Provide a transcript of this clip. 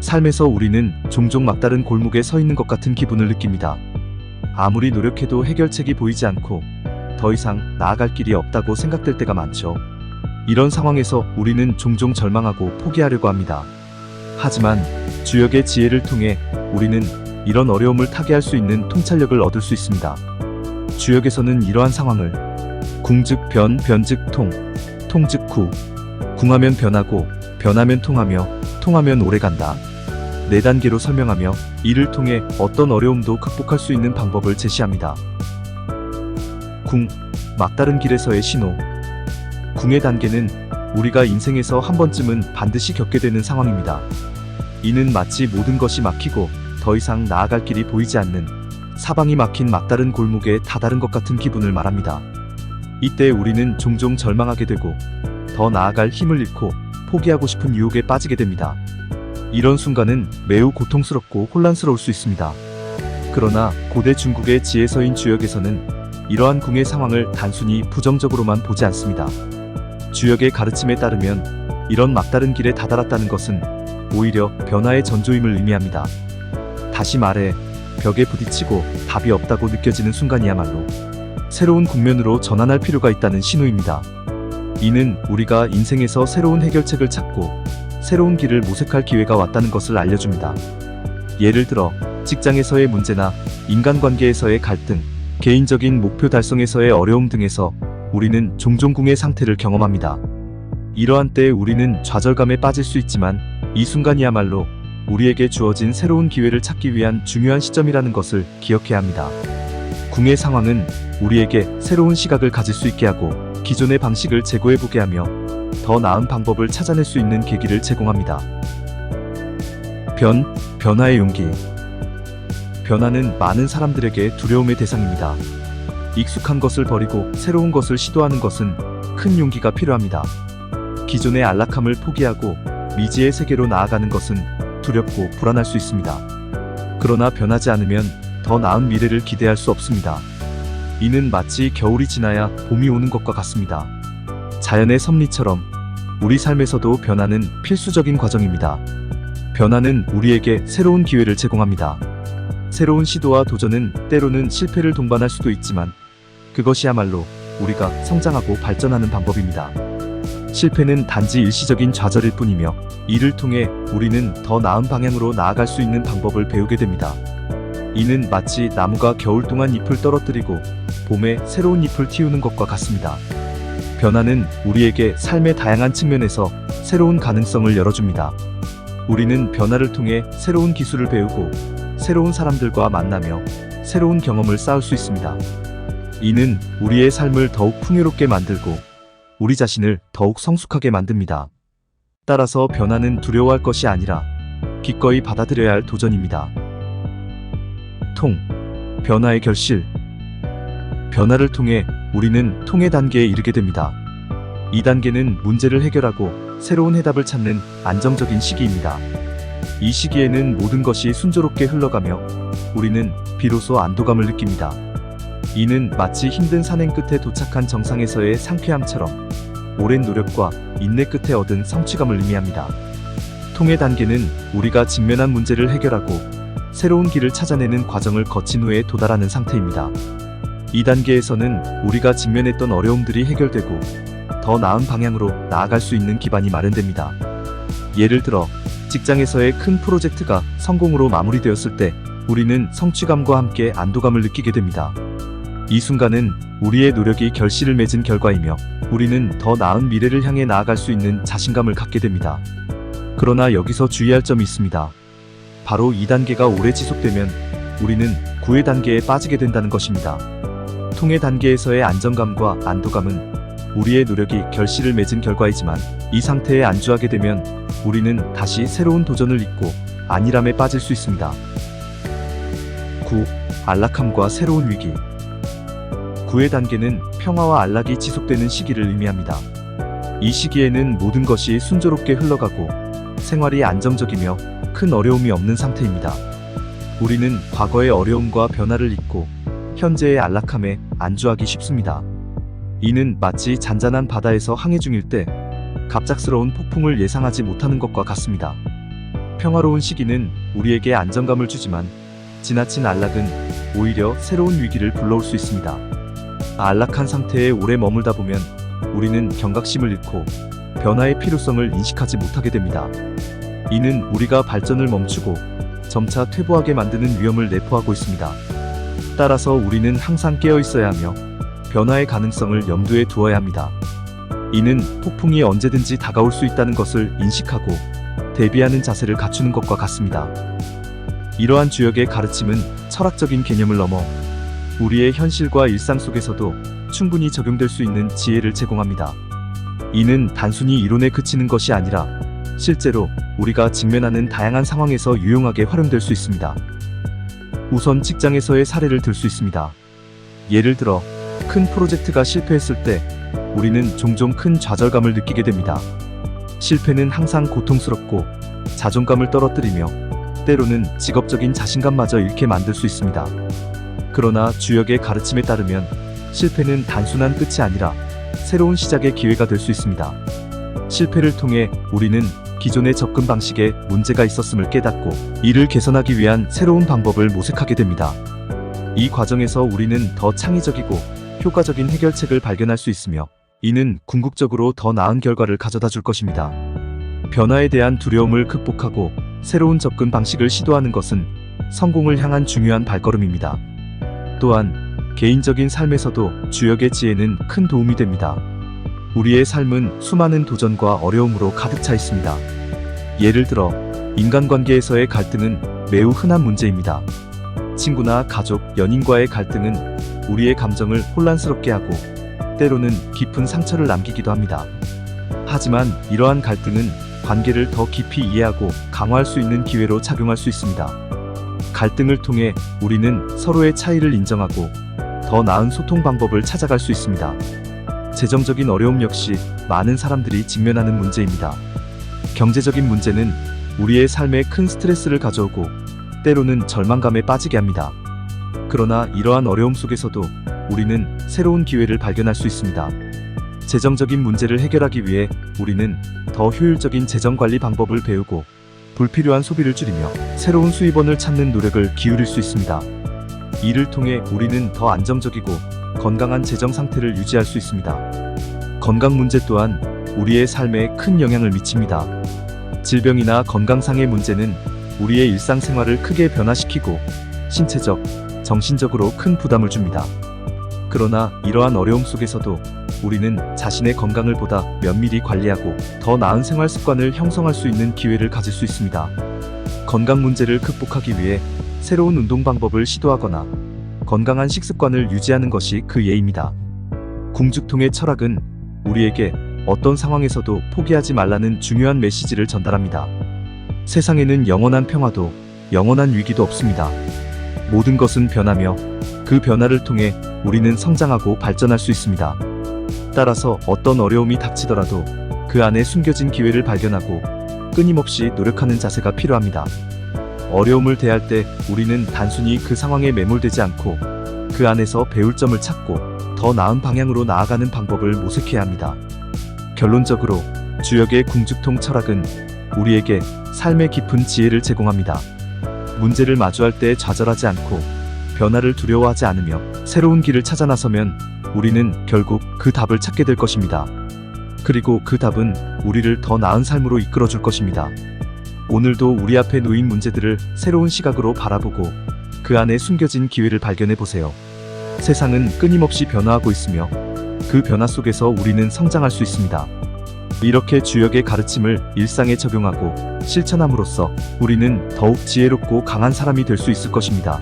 삶에서 우리는 종종 막다른 골목에 서 있는 것 같은 기분을 느낍니다. 아무리 노력해도 해결책이 보이지 않고 더 이상 나아갈 길이 없다고 생각될 때가 많죠. 이런 상황에서 우리는 종종 절망하고 포기하려고 합니다. 하지만 주역의 지혜를 통해 우리는 이런 어려움을 타개할 수 있는 통찰력을 얻을 수 있습니다. 주역에서는 이러한 상황을 궁즉 변, 변즉 통, 통즉 구, 궁하면 변하고 변하면 통하며 통하면 오래간다. 네 단계로 설명하며 이를 통해 어떤 어려움도 극복할 수 있는 방법을 제시합니다. 궁, 막다른 길에서의 신호. 궁의 단계는 우리가 인생에서 한 번쯤은 반드시 겪게 되는 상황입니다. 이는 마치 모든 것이 막히고 더 이상 나아갈 길이 보이지 않는 사방이 막힌 막다른 골목에 다다른 것 같은 기분을 말합니다. 이때 우리는 종종 절망하게 되고 더 나아갈 힘을 잃고 포기하고 싶은 유혹에 빠지게 됩니다. 이런 순간은 매우 고통스럽고 혼란스러울 수 있습니다. 그러나 고대 중국의 지혜서인 주역에서는 이러한 궁의 상황을 단순히 부정적으로만 보지 않습니다. 주역의 가르침에 따르면 이런 막다른 길에 다다랐다는 것은 오히려 변화의 전조임을 의미합니다. 다시 말해 벽에 부딪히고 답이 없다고 느껴지는 순간이야말로 새로운 국면으로 전환할 필요가 있다는 신호입니다. 이는 우리가 인생에서 새로운 해결책을 찾고 새로운 길을 모색할 기회가 왔다는 것을 알려줍니다. 예를 들어 직장에서의 문제나 인간관계에서의 갈등, 개인적인 목표 달성에서의 어려움 등에서 우리는 종종 궁의 상태를 경험합니다. 이러한 때 우리는 좌절감에 빠질 수 있지만 이 순간이야말로 우리에게 주어진 새로운 기회를 찾기 위한 중요한 시점이라는 것을 기억해야 합니다. 궁의 상황은 우리에게 새로운 시각을 가질 수 있게 하고 기존의 방식을 재고해보게 하며 더 나은 방법을 찾아낼 수 있는 계기를 제공합니다. 변, 변화의 용기. 변화는 많은 사람들에게 두려움의 대상입니다. 익숙한 것을 버리고 새로운 것을 시도하는 것은 큰 용기가 필요합니다. 기존의 안락함을 포기하고 미지의 세계로 나아가는 것은 두렵고 불안할 수 있습니다. 그러나 변하지 않으면 더 나은 미래를 기대할 수 없습니다. 이는 마치 겨울이 지나야 봄이 오는 것과 같습니다. 자연의 섭리처럼 우리 삶에서도 변화는 필수적인 과정입니다. 변화는 우리에게 새로운 기회를 제공합니다. 새로운 시도와 도전은 때로는 실패를 동반할 수도 있지만 그것이야말로 우리가 성장하고 발전하는 방법입니다. 실패는 단지 일시적인 좌절일 뿐이며 이를 통해 우리는 더 나은 방향으로 나아갈 수 있는 방법을 배우게 됩니다. 이는 마치 나무가 겨울 동안 잎을 떨어뜨리고 봄에 새로운 잎을 틔우는 것과 같습니다. 변화는 우리에게 삶의 다양한 측면에서 새로운 가능성을 열어줍니다. 우리는 변화를 통해 새로운 기술을 배우고 새로운 사람들과 만나며 새로운 경험을 쌓을 수 있습니다. 이는 우리의 삶을 더욱 풍요롭게 만들고 우리 자신을 더욱 성숙하게 만듭니다. 따라서 변화는 두려워할 것이 아니라 기꺼이 받아들여야 할 도전입니다. 통, 변화의 결실. 변화를 통해 우리는 통의 단계에 이르게 됩니다. 이 단계는 문제를 해결하고 새로운 해답을 찾는 안정적인 시기입니다. 이 시기에는 모든 것이 순조롭게 흘러가며 우리는 비로소 안도감을 느낍니다. 이는 마치 힘든 산행 끝에 도착한 정상에서의 상쾌함처럼 오랜 노력과 인내 끝에 얻은 성취감을 의미합니다. 통의 단계는 우리가 직면한 문제를 해결하고 새로운 길을 찾아내는 과정을 거친 후에 도달하는 상태입니다. 이 단계에서는 우리가 직면했던 어려움들이 해결되고 더 나은 방향으로 나아갈 수 있는 기반이 마련됩니다. 예를 들어 직장에서의 큰 프로젝트가 성공으로 마무리되었을 때 우리는 성취감과 함께 안도감을 느끼게 됩니다. 이 순간은 우리의 노력이 결실을 맺은 결과이며 우리는 더 나은 미래를 향해 나아갈 수 있는 자신감을 갖게 됩니다. 그러나 여기서 주의할 점이 있습니다. 바로 이 단계가 오래 지속되면 우리는 구의 단계에 빠지게 된다는 것입니다. 통의 단계에서의 안정감과 안도감은 우리의 노력이 결실을 맺은 결과이지만 이 상태에 안주하게 되면 우리는 다시 새로운 도전을 잊고 안일함에 빠질 수 있습니다. 9. 안락함과 새로운 위기. 9의 단계는 평화와 안락이 지속되는 시기를 의미합니다. 이 시기에는 모든 것이 순조롭게 흘러가고 생활이 안정적이며 큰 어려움이 없는 상태입니다. 우리는 과거의 어려움과 변화를 잊고 현재의 안락함에 안주하기 쉽습니다. 이는 마치 잔잔한 바다에서 항해 중일 때 갑작스러운 폭풍을 예상하지 못하는 것과 같습니다. 평화로운 시기는 우리에게 안정감을 주지만 지나친 안락은 오히려 새로운 위기를 불러올 수 있습니다. 안락한 상태에 오래 머물다 보면 우리는 경각심을 잃고 변화의 필요성을 인식하지 못하게 됩니다. 이는 우리가 발전을 멈추고 점차 퇴보하게 만드는 위험을 내포하고 있습니다. 따라서 우리는 항상 깨어 있어야 하며 변화의 가능성을 염두에 두어야 합니다. 이는 폭풍이 언제든지 다가올 수 있다는 것을 인식하고 대비하는 자세를 갖추는 것과 같습니다. 이러한 주역의 가르침은 철학적인 개념을 넘어 우리의 현실과 일상 속에서도 충분히 적용될 수 있는 지혜를 제공합니다. 이는 단순히 이론에 그치는 것이 아니라 실제로 우리가 직면하는 다양한 상황에서 유용하게 활용될 수 있습니다. 우선 직장에서의 사례를 들 수 있습니다. 예를 들어 큰 프로젝트가 실패했을 때 우리는 종종 큰 좌절감을 느끼게 됩니다. 실패는 항상 고통스럽고 자존감을 떨어뜨리며 때로는 직업적인 자신감마저 잃게 만들 수 있습니다. 그러나 주역의 가르침에 따르면 실패는 단순한 끝이 아니라 새로운 시작의 기회가 될 수 있습니다. 실패를 통해 우리는 기존의 접근 방식에 문제가 있었음을 깨닫고 이를 개선하기 위한 새로운 방법을 모색하게 됩니다. 이 과정에서 우리는 더 창의적이고 효과적인 해결책을 발견할 수 있으며 이는 궁극적으로 더 나은 결과를 가져다 줄 것입니다. 변화에 대한 두려움을 극복하고 새로운 접근 방식을 시도하는 것은 성공을 향한 중요한 발걸음입니다. 또한 개인적인 삶에서도 주역의 지혜는 큰 도움이 됩니다. 우리의 삶은 수많은 도전과 어려움으로 가득 차 있습니다. 예를 들어 인간관계에서의 갈등은 매우 흔한 문제입니다. 친구나 가족, 연인과의 갈등은 우리의 감정을 혼란스럽게 하고 때로는 깊은 상처를 남기기도 합니다. 하지만 이러한 갈등은 관계를 더 깊이 이해하고 강화할 수 있는 기회로 작용할 수 있습니다. 갈등을 통해 우리는 서로의 차이를 인정하고 더 나은 소통 방법을 찾아갈 수 있습니다. 재정적인 어려움 역시 많은 사람들이 직면하는 문제입니다. 경제적인 문제는 우리의 삶에 큰 스트레스를 가져오고 때로는 절망감에 빠지게 합니다. 그러나 이러한 어려움 속에서도 우리는 새로운 기회를 발견할 수 있습니다. 재정적인 문제를 해결하기 위해 우리는 더 효율적인 재정 관리 방법을 배우고 불필요한 소비를 줄이며 새로운 수입원을 찾는 노력을 기울일 수 있습니다. 이를 통해 우리는 더 안정적이고 건강한 재정 상태를 유지할 수 있습니다. 건강 문제 또한 우리의 삶에 큰 영향을 미칩니다. 질병이나 건강상의 문제는 우리의 일상생활을 크게 변화시키고 신체적, 정신적으로 큰 부담을 줍니다. 그러나 이러한 어려움 속에서도 우리는 자신의 건강을 보다 면밀히 관리하고 더 나은 생활 습관을 형성할 수 있는 기회를 가질 수 있습니다. 건강 문제를 극복하기 위해 새로운 운동 방법을 시도하거나 건강한 식습관을 유지하는 것이 그 예입니다. 궁죽통의 철학은 우리에게 어떤 상황에서도 포기하지 말라는 중요한 메시지를 전달합니다. 세상에는 영원한 평화도 영원한 위기도 없습니다. 모든 것은 변하며 그 변화를 통해 우리는 성장하고 발전할 수 있습니다. 따라서 어떤 어려움이 닥치더라도 그 안에 숨겨진 기회를 발견하고 끊임없이 노력하는 자세가 필요합니다. 어려움을 대할 때 우리는 단순히 그 상황에 매몰되지 않고 그 안에서 배울 점을 찾고 더 나은 방향으로 나아가는 방법을 모색해야 합니다. 결론적으로 주역의 궁죽통 철학은 우리에게 삶의 깊은 지혜를 제공합니다. 문제를 마주할 때 좌절하지 않고 변화를 두려워하지 않으며 새로운 길을 찾아 나서면 우리는 결국 그 답을 찾게 될 것입니다. 그리고 그 답은 우리를 더 나은 삶으로 이끌어 줄 것입니다. 오늘도 우리 앞에 놓인 문제들을 새로운 시각으로 바라보고 그 안에 숨겨진 기회를 발견해 보세요. 세상은 끊임없이 변화하고 있으며 그 변화 속에서 우리는 성장할 수 있습니다. 이렇게 주역의 가르침을 일상에 적용하고 실천함으로써 우리는 더욱 지혜롭고 강한 사람이 될 수 있을 것입니다.